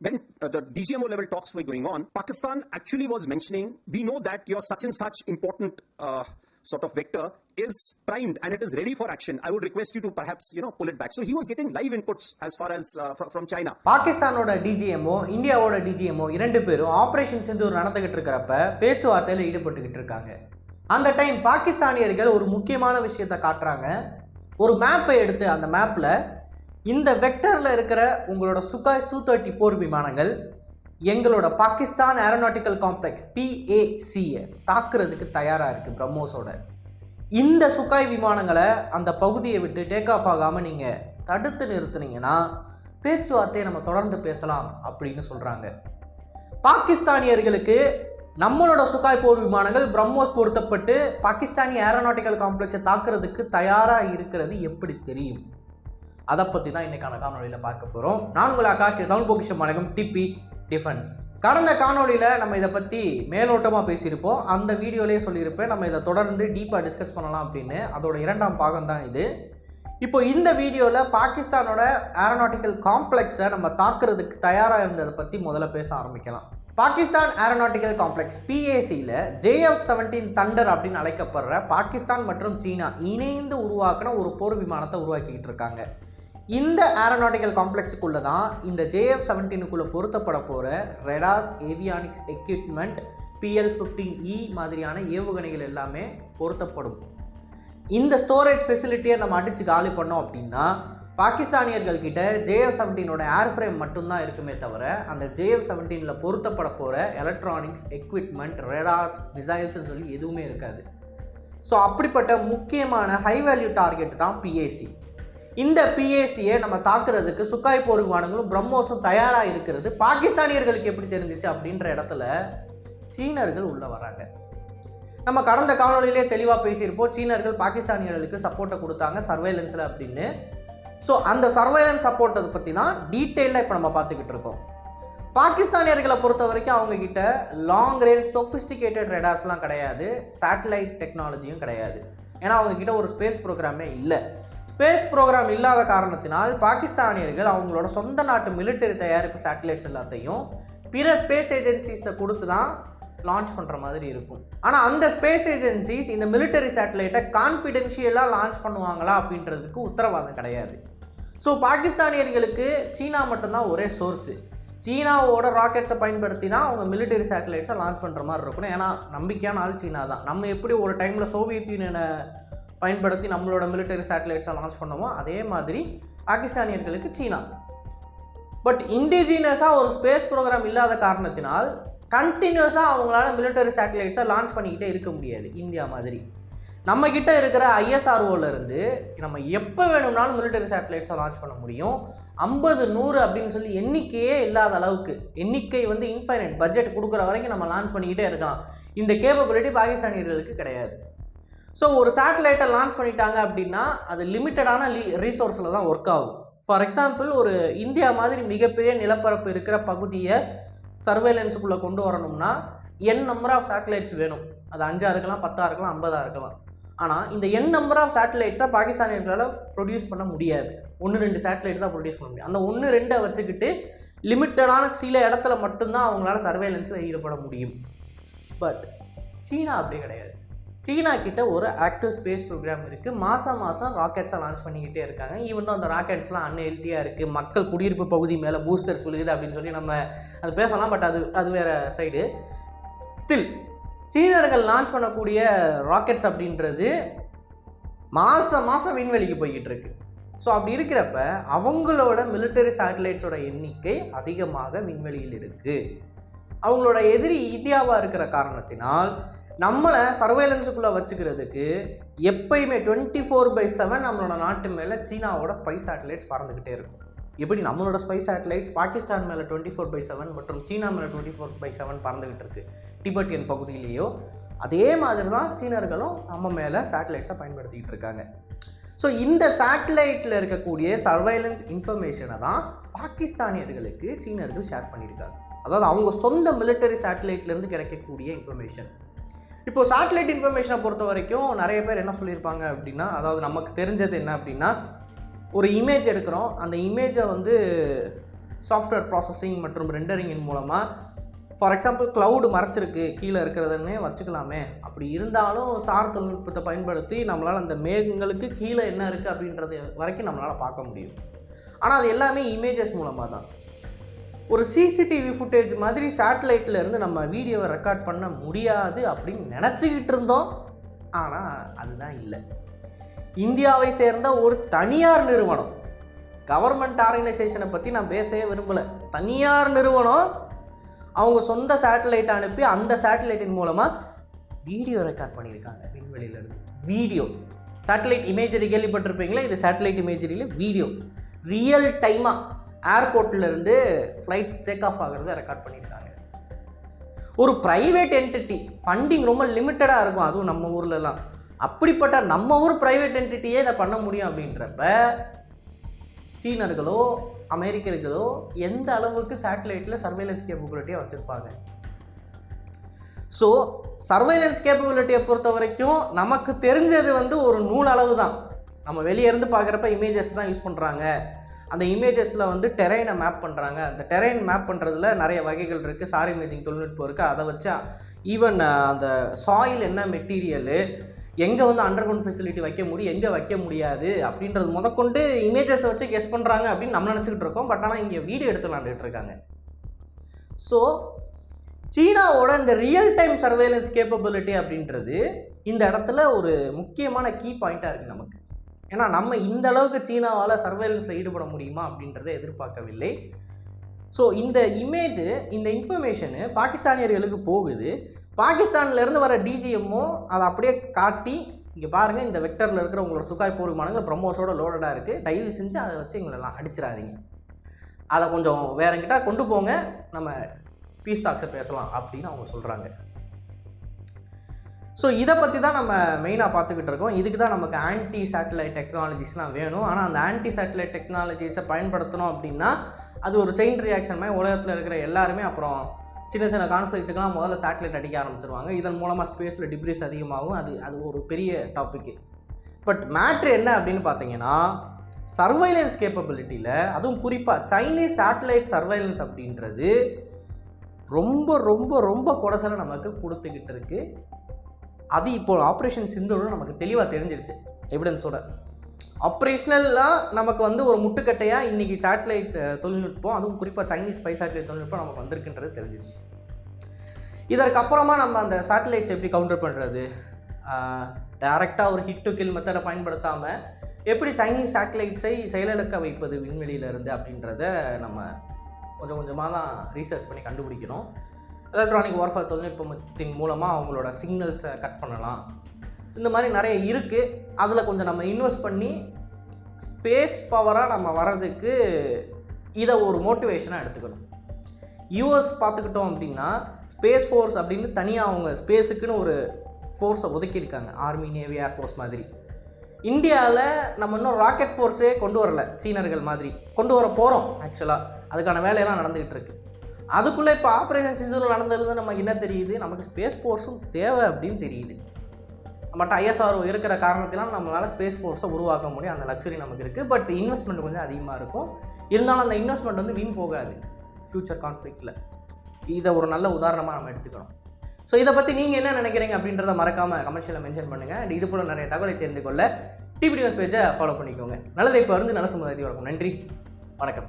when uh, the DGMO level talks were going on, Pakistan actually was mentioning, we know that your such and such important uh, sort of vector is primed and it is ready for action. I would request you to perhaps, you know, pull it back. So he was getting live inputs as far as uh, fr- from China. பாகிஸ்தானோட DGMO இந்தியாவோட DGMO இரண்டு பேரும் operation Sindoor நடந்துகிட்டு இருக்கிறப்ப பேச்சுவார்த்தையில் ஈடுபட்டுக்கிட்டு இருக்காங்க அந்த time பாகிஸ்தானியர்கள் ஒரு முக்கியமான விஷயத்தை காட்டுறாங்க ஒரு மேப்பை எடுத்து அந்த மேப்பில் இந்த வெக்டரில் இருக்கிற உங்களோட சுகாய் சூ தேர்ட்டி போர் விமானங்கள் எங்களோட பாகிஸ்தான் ஏரோநாட்டிக்கல் காம்ப்ளெக்ஸ் பிஏசியை தாக்குறதுக்கு தயாராக இருக்குது பிரம்மோஸோட. இந்த சுகாய் விமானங்களை அந்த பகுதியை விட்டு டேக் ஆஃப் ஆகாமல் நீங்கள் தடுத்து நிறுத்துனீங்கன்னா பேச்சுவார்த்தையை நம்ம தொடர்ந்து பேசலாம் அப்படின்னு சொல்கிறாங்க பாகிஸ்தானியர்களுக்கு நம்மளோட சுகாய் போர் விமானங்கள் பிரம்மோஸ் பொருத்தப்பட்டு பாகிஸ்தானி ஏரோநாட்டிக்கல் காம்ப்ளெக்ஸை தாக்குறதுக்கு தயாராக இருக்கிறது எப்படி தெரியும்? அதை பற்றி தான் இன்றைக்கான காணொலியில் பார்க்க போகிறோம் நான் உங்கள் ஆகாஷ் தமிழ் பொக்கிஷம் வணக்கம் டிபி டிஃபென்ஸ் கடந்த காணொலியில் நம்ம இதை பற்றி மேலோட்டமாக பேசியிருப்போம். அந்த வீடியோலேயே சொல்லியிருப்பேன். நம்ம இதை தொடர்ந்து டீப்பாக டிஸ்கஸ் பண்ணலாம் அப்படின்னு. அதோட இரண்டாம் பாகம் தான் இது. இப்போ இந்த வீடியோவில் பாகிஸ்தானோட ஏரோநாட்டிக்கல் காம்ப்ளெக்ஸை நம்ம தாக்குறதுக்கு தயாராக இருந்ததை பற்றி முதல்ல பேச ஆரம்பிக்கலாம். பாகிஸ்தான் ஏரோநாட்டிக்கல் காம்ப்ளெக்ஸ் பிஏசியில் ஜேஎஃப் செவன்டீன் தண்டர் அப்படின்னு அழைக்கப்படுற பாகிஸ்தான் மற்றும் சீனா இணைந்து உருவாக்கின ஒரு போர் விமானத்தை உருவாக்கிக்கிட்டு இருக்காங்க. இந்த ஏரோநாட்டிக்கல் காம்ப்ளெக்ஸுக்குள்ளே தான் இந்த ஜேஎஃப் செவன்டீனுக்குள்ளே பொருத்தப்பட போகிற radars avionics equipment PL fifteen E மாதிரியான ஏவுகணைகள் எல்லாமே பொருத்தப்படும். இந்த ஸ்டோரேஜ் ஃபெசிலிட்டியை நம்ம அடித்து காலி பண்ணோம் அப்படின்னா பாகிஸ்தானியர்கள் கிட்ட ஜேஎஃப் செவன்டீனோட ஏர் ஃப்ரேம் மட்டும்தான் இருக்குமே தவிர அந்த ஜேஎஃப் செவன்டீனில் பொருத்தப்பட போகிற எலக்ட்ரானிக்ஸ் எக்யூப்மெண்ட் ரெடாஸ் மிசைல்ஸ்ன்னு சொல்லி எதுவுமே இருக்காது. ஸோ அப்படிப்பட்ட முக்கியமான ஹை வேல்யூ டார்கெட் தான் பிஏசி இந்த பிஏசியை நம்ம தாக்குறதுக்கு சுக்காய் போர் விமானங்களும் பிரம்மோஸும் தயாராக இருக்கிறது. பாகிஸ்தானியர்களுக்கு எப்படி தெரிஞ்சிச்சு அப்படின்ற இடத்துல சீனர்கள் உள்ளே வராங்க. நம்ம கடந்த காணொலியிலே தெளிவாக பேசியிருப்போம். சீனர்கள் பாகிஸ்தானியர்களுக்கு சப்போர்ட்டை கொடுத்தாங்க சர்வேலன்ஸில் அப்படின்னு. ஸோ அந்த சர்வைலன்ஸ் சப்போர்ட்டை பற்றி தான் டீட்டெயிலாக இப்போ நம்ம பார்த்துக்கிட்டு இருக்கோம். பாகிஸ்தானியர்களை பொறுத்த வரைக்கும் அவங்கக்கிட்ட லாங் ரேஞ்ச் சொஃபிஸ்டிகேட்டட் ரெடார்ஸ்லாம் கிடையாது. சேட்டலைட் டெக்னாலஜியும் கிடையாது. ஏன்னா அவங்கக்கிட்ட ஒரு ஸ்பேஸ் ப்ரோக்ராமே இல்லை. ஸ்பேஸ் ப்ரோக்ராம் இல்லாத காரணத்தினால் பாகிஸ்தானியர்கள் அவங்களோட சொந்த நாட்டு மிலிட்டரி தயாரிப்பு சேட்டலைட்ஸ் எல்லாத்தையும் பிற ஸ்பேஸ் ஏஜென்சிஸை கொடுத்து தான் லான்ச் பண்ணுற மாதிரி இருக்கும். ஆனால் அந்த ஸ்பேஸ் ஏஜென்சிஸ் இந்த மிலிட்டரி சேட்டலைட்டை கான்ஃபிடென்ஷியலாக லான்ச் பண்ணுவாங்களா அப்படின்றதுக்கு உத்தரவாதம் கிடையாது. ஸோ பாகிஸ்தானியர்களுக்கு சீனா மட்டும்தான் ஒரே சோர்ஸு சீனாவோட ராக்கெட்ஸை பயன்படுத்தினா அவங்க மிலிட்டரி சேட்டலைட்ஸை லான்ச் பண்ணுற மாதிரி இருக்கணும் ஏன்னா நம்பிக்கையான ஆள் சீனா தான். நம்ம எப்படி ஒரு டைமில் சோவியத் யூனியனை பயன்படுத்தி நம்மளோட மிலிட்டரி சேட்டலைட்ஸை லான்ச் பண்ணோமோ அதே மாதிரி பாகிஸ்தானியர்களுக்கு சீனா. பட் இண்டிஜினியஸாக ஒரு ஸ்பேஸ் ப்ரோக்ராம் இல்லாத காரணத்தினால் கண்டினியூஸாக அவங்களால மிலிட்டரி சேட்டலைட்ஸை லான்ச் பண்ணிக்கிட்டே இருக்க முடியாது இந்தியா மாதிரி. நம்ம கிட்ட இருக்கிற ஐஎஸ்ஆர்ஓலேருந்து நம்ம எப்போ வேணும்னாலும் மிலிட்டரி சேட்டலைட்ஸை லான்ச் பண்ண முடியும். ஐம்பது நூறு அப்படின்னு சொல்லி எண்ணிக்கையே இல்லாத அளவுக்கு எண்ணிக்கை வந்து இன்ஃபைனைட் பட்ஜெட் கொடுக்குற வரைக்கும் நம்ம லான்ச் பண்ணிக்கிட்டே இருக்கலாம். இந்த கேப்பபிலிட்டி பாகிஸ்தானியர்களுக்கு கிடையாது. ஸோ ஒரு சேட்டலைட்டை லான்ச் பண்ணிட்டாங்க அப்படின்னா அது லிமிட்டடான லீ ரீசோர்ஸில் தான் ஒர்க் ஆகும். ஃபார் எக்ஸாம்பிள் ஒரு இந்தியா மாதிரி மிகப்பெரிய நிலப்பரப்பு இருக்கிற பகுதியை சர்வேலன்ஸுக்குள்ளே கொண்டு வரணும்னா என் நம்பர் ஆஃப் சேட்டலைட்ஸ் வேணும். அது அஞ்சாக இருக்கலாம் பத்தாக இருக்கலாம் ஐம்பதாக இருக்கலாம். ஆனால் இந்த என் நம்பர் ஆஃப் சேட்டலைட்ஸை பாகிஸ்தானியர்களால் ப்ரொடியூஸ் பண்ண முடியாது. ஒன்று ரெண்டு சேட்டலைட் தான் ப்ரொடியூஸ் பண்ண முடியும். அந்த ஒன்று ரெண்டை வச்சுக்கிட்டு லிமிட்டடான சில இடத்துல மட்டும்தான் அவங்களால சர்வேலன்ஸில் ஈடுபட முடியும். பட் சீனா அப்படி கிடையாது. சீனா கிட்ட ஒரு ஆக்டிவ் ஸ்பேஸ் ப்ரோக்ராம் இருக்குது மாதம் மாதம் ராக்கெட்ஸை லான்ச் பண்ணிக்கிட்டே இருக்காங்க. ஈவன் அந்த ராக்கெட்ஸ்லாம் அன்ஹெல்த்தியாக இருக்குது மக்கள் குடியிருப்பு பகுதி மேலே பூஸ்டர்ஸ் விழுகுது அப்படின்னு சொல்லி நம்ம அது பேசலாம் பட் அது அது வேறு சைடு ஸ்டில் சீனர்கள் லான்ச் பண்ணக்கூடிய ராக்கெட்ஸ் அப்படின்றது மாதம் மாதம் விண்வெளிக்கு போய்கிட்டு இருக்கு. ஸோ அப்படி இருக்கிறப்ப அவங்களோட மிலிட்டரி சேட்டலைட்ஸோட எண்ணிக்கை அதிகமாக விண்வெளியில் இருக்குது அவங்களோட எதிரி இந்தியாவாக இருக்கிற காரணத்தினால் நம்மளை சர்வேலன்ஸுக்குள்ளே வச்சுக்கிறதுக்கு எப்பயுமே டுவெண்ட்டி ஃபோர் பை செவன் நம்மளோட நாட்டு மேலே சீனாவோட ஸ்பை சேட்டலைட்ஸ் பறந்துக்கிட்டே இருக்கும். எப்படி நம்மளோட ஸ்பை சேட்டலைட்ஸ் பாகிஸ்தான் மேலே டுவெண்ட்டி ஃபோர் பை செவன் மற்றும் சீனா மேலே டுவெண்ட்டி ஃபோர் பை செவன் பறந்துக்கிட்டு இருக்கு? டிபெட்டியன் பகுதியிலேயோ அதே மாதிரி தான் சீனர்களும் நம்ம மேலே சேட்டலைட்ஸை பயன்படுத்திக்கிட்டு இருக்காங்க. ஸோ இந்த சேட்டலைட்டில் இருக்கக்கூடிய சர்வைலன்ஸ் இன்ஃபர்மேஷனை தான் பாகிஸ்தானியர்களுக்கு சீனர்கள் ஷேர் பண்ணியிருக்காங்க. அதாவது அவங்க சொந்த மிலிட்டரி சேட்டலைட்லேருந்து கிடைக்கக்கூடிய இன்ஃபர்மேஷன் இப்போ சேட்டலைட் இன்ஃபர்மேஷனை பொறுத்த வரைக்கும் நிறைய பேர் என்ன சொல்லியிருப்பாங்க அப்படின்னா அதாவது நமக்கு தெரிஞ்சது என்ன அப்படின்னா ஒரு இமேஜ் எடுக்கிறோம். அந்த இமேஜை வந்து சாஃப்ட்வேர் ப்ராசஸிங் மற்றும் ரெண்டரிங்கின் மூலமாக ஃபார் எக்ஸாம்பிள் க்ளவுடு மறைச்சிருக்கு கீழே இருக்கிறதுன்னே வச்சுக்கலாமே. அப்படி இருந்தாலும் சார் தொழில்நுட்பத்தை பயன்படுத்தி நம்மளால் அந்த மேகங்களுக்கு கீழே என்ன இருக்குது அப்படின்றது வரைக்கும் நம்மளால் பார்க்க முடியும். ஆனால் அது எல்லாமே இமேஜஸ் மூலமாக தான் ஒரு சிசிடிவி ஃபுட்டேஜ் மாதிரி சேட்டலைட்டில் இருந்து நம்ம வீடியோவை ரெக்கார்ட் பண்ண முடியாது அப்படின்னு நினச்சிக்கிட்டு இருந்தோம். ஆனால் அதுதான் இல்லை. இந்தியாவை சேர்ந்த ஒரு தனியார் நிறுவனம். கவர்மெண்ட் ஆர்கனைசேஷனை பற்றி நான் பேசவே விரும்பலை. தனியார் நிறுவனம் அவங்க சொந்த சேட்டலைட் அனுப்பி அந்த சேட்டலைட்டின் மூலமாக வீடியோ ரெக்கார்ட் பண்ணியிருக்காங்க விண்வெளியிலேருந்து வீடியோ சேட்டலைட் இமேஜரி கேள்விப்பட்டிருப்பீங்களா? இது சேட்டலைட் இமேஜரியில் வீடியோ ரியல் டைமாக ஏர்போர்ட்லேருந்து ஃப்ளைட்ஸ் டேக் ஆஃப் ஆகிறத ரெக்கார்ட் பண்ணியிருக்காங்க. ஒரு ப்ரைவேட் என்டிட்டி ஃபண்டிங் ரொம்ப லிமிட்டடாக இருக்கும். அதுவும் நம்ம ஊர்லலாம். அப்படிப்பட்ட நம்ம ஊர் ப்ரைவேட் என்டிட்டியே இதை பண்ண முடியும் அப்படின்றப்ப சீனர்களோ அமெரிக்கர்களோ எந்த அளவுக்கு சேட்டலைட்டில் சர்வேலன்ஸ் கேப்பபிலிட்டியாக வச்சுருப்பாங்க? ஸோ சர்வைலன்ஸ் கேப்பபிலிட்டியை பொறுத்த வரைக்கும் நமக்கு தெரிஞ்சது வந்து ஒரு நூல் அளவு தான். நம்ம வெளியே இருந்து பார்க்குறப்ப இமேஜஸ் தான் யூஸ் பண்ணுறாங்க அந்த இமேஜஸில் வந்து டெரைனை மேப் பண்ணுறாங்க அந்த டெரைன் மேப் பண்ணுறதுல நிறைய வகைகள் இருக்குது சார் இமேஜிங் தொழில்நுட்பம் இருக்குது அதை வச்சு ஈவன் அந்த சாயில் என்ன மெட்டீரியலு எங்கே வந்து அண்டர் கிரவுண்ட் ஃபெசிலிட்டி வைக்க முடியும் எங்கே வைக்க முடியாது அப்படின்றது முதற்கொண்டு இமேஜஸை வச்சு கெஸ் பண்ணுறாங்க அப்படின்னு நம்ம நினச்சிக்கிட்டு இருக்கோம். பட் ஆனால் இங்கே வீடியோ எடுத்து விளாண்டுட்டு இருக்காங்க. ஸோ சீனாவோட இந்த ரியல் டைம் சர்வேலன்ஸ் கேப்பபிலிட்டி அப்படின்றது இந்த இடத்துல ஒரு முக்கியமான கீ பாயிண்ட்டாக இருக்குது நமக்கு. ஏன்னா நம்ம இந்த அளவுக்கு சீனாவால் சர்வேலன்ஸில் ஈடுபட முடியுமா அப்படின்றத எதிர்பார்க்கவில்லை. ஸோ இந்த இமேஜ் இந்த இன்ஃபர்மேஷனு பாகிஸ்தானியர்களுக்கு போகுது. பாகிஸ்தான்லேருந்து வர டிஜிஎம்மோ அதை அப்படியே காட்டி இங்கே பாருங்கள் இந்த வெக்டரில் இருக்கிற உங்களோட சுகாய் போர் விமானங்கள் பிரம்மோஸோட லோடடாக இருக்குது தயவு செஞ்சு அதை வச்சு எங்களெல்லாம் அடிச்சிடாதீங்க. அதை கொஞ்சம் வேறங்கிட்ட கொண்டு போங்க. நம்ம பீஸ் டாக்ஸை பேசலாம் அப்படின்னு அவங்க சொல்கிறாங்க ஸோ இதை பற்றி தான் நம்ம மெயினாக பார்த்துக்கிட்டு இருக்கோம். இதுக்கு தான் நமக்கு ஆன்டி சேட்டலைட் டெக்னாலஜிஸ்லாம் வேணும். ஆனால் அந்த ஆன்டி சேட்டலைட் டெக்னாலஜிஸை பயன்படுத்தணும் அப்படின்னா அது ஒரு செயின் ரியாக்ஷன் மாதிரி உலகத்தில் இருக்கிற எல்லாருமே அப்புறம் சின்ன சின்ன கான்ஃப்ளிக்ட்டுக்கெலாம் முதல்ல சேட்டலைட் அடிக்க ஆரம்பிச்சிருவாங்க. இதன் மூலமாக ஸ்பேஸில் டிப்ரிஸ் அதிகமாகும். அது அது ஒரு பெரிய டாப்பிக்கு பட் மேட்ரு என்ன அப்படின்னு பார்த்தீங்கன்னா சர்வைலன்ஸ் கேப்பபிலிட்டியில் அதுவும் குறிப்பாக சைனீஸ் சேட்டலைட் சர்வைலன்ஸ் அப்படின்றது ரொம்ப ரொம்ப ரொம்ப குடசலை நமக்கு கொடுத்துக்கிட்டு இருக்குது அது இப்போ ஆப்ரேஷன் சிந்தோட நமக்கு தெளிவாக தெரிஞ்சிருச்சு. எவிடன்ஸோட ஆப்ரேஷ்னல்லாம் நமக்கு வந்து ஒரு முட்டுக்கட்டையாக இன்றைக்கி சேட்டலைட் தொழில்நுட்பம் அதுவும் குறிப்பாக சைனீஸ் ஸ்பை சேட்டலைட் தொழில்நுட்பம் நமக்கு வந்திருக்குன்றது தெரிஞ்சிருச்சு. இதற்கப்புறமா நம்ம அந்த சேட்டலைட்ஸ் எப்படி கவுண்டர் பண்ணுறது டேரெக்டாக ஒரு ஹிட் டு கில் மெத்தடை பயன்படுத்தாமல் எப்படி சைனீஸ் சேட்டலைட்ஸை செயலிழக்க வைப்பது விண்வெளியிலிருந்து அப்படின்றத நம்ம கொஞ்சம் கொஞ்சமாக தான் ரீசர்ச் பண்ணி கண்டுபிடிக்கணும். எலக்ட்ரானிக் வார்ஃபேர் தொழில்நுட்பத்தின் மூலமாக அவங்களோட சிக்னல்ஸை கட் பண்ணலாம். இந்த மாதிரி நிறைய இருக்குது அதில் கொஞ்சம் நம்ம இன்வெஸ்ட் பண்ணி ஸ்பேஸ் பவராக நம்ம வர்றதுக்கு இதை ஒரு மோட்டிவேஷனாக எடுத்துக்கணும். யூஎஸ் பார்த்துக்கிட்டோம் அப்படின்னா ஸ்பேஸ் ஃபோர்ஸ் அப்படின்னு தனியாக அவங்க ஸ்பேஸுக்குன்னு ஒரு ஃபோர்ஸை ஒதுக்கியிருக்காங்க. ஆர்மி நேவி ஏர்ஃபோர்ஸ் மாதிரி. இந்தியாவில் நம்ம இன்னும் ராக்கெட் ஃபோர்ஸே கொண்டு வரல சீனர்கள் மாதிரி. கொண்டு வர போகிறோம் ஆக்சுவலாக அதுக்கான வேலையெல்லாம் நடந்துக்கிட்டு இருக்கு. அதுக்குள்ளே இப்போ ஆப்ரேஷன் சிந்தூரில் நடந்ததுலேருந்து நமக்கு என்ன தெரியுது? நமக்கு ஸ்பேஸ் ஃபோர்ஸும் தேவை அப்படின்னு தெரியுது. நம்மகிட்ட ஐஎஸ்ஆர்ஓ இருக்கிற காரணத்தினால் நம்மளால் ஸ்பேஸ் ஃபோர்ஸை உருவாக்க முடியும். அந்த லக்ஸரி நமக்கு இருக்குது பட் இன்வெஸ்ட்மெண்ட் கொஞ்சம் அதிகமாக இருக்கும். இருந்தாலும் அந்த இன்வெஸ்ட்மெண்ட் வந்து வீண் போகாது. ஃப்யூச்சர் கான்ஃப்ளிக்டில் இதை ஒரு நல்ல உதாரணமாக நம்ம எடுத்துக்கணும். ஸோ இதை பற்றி நீங்கள் என்ன நினைக்கிறீங்க அப்படின்றத மறக்காமல் கமர்ஷியலில் மென்ஷன் பண்ணுங்கள் அண்ட் இது போல் நிறைய தகவலை தெரிந்து கொள்ள டிபி நியூஸ் பேஜை ஃபாலோ பண்ணிக்கோங்க. நல்லதை இப்போ இருந்து நல்ல சமுதாயத்தை வணக்கம் நன்றி. வணக்கம்.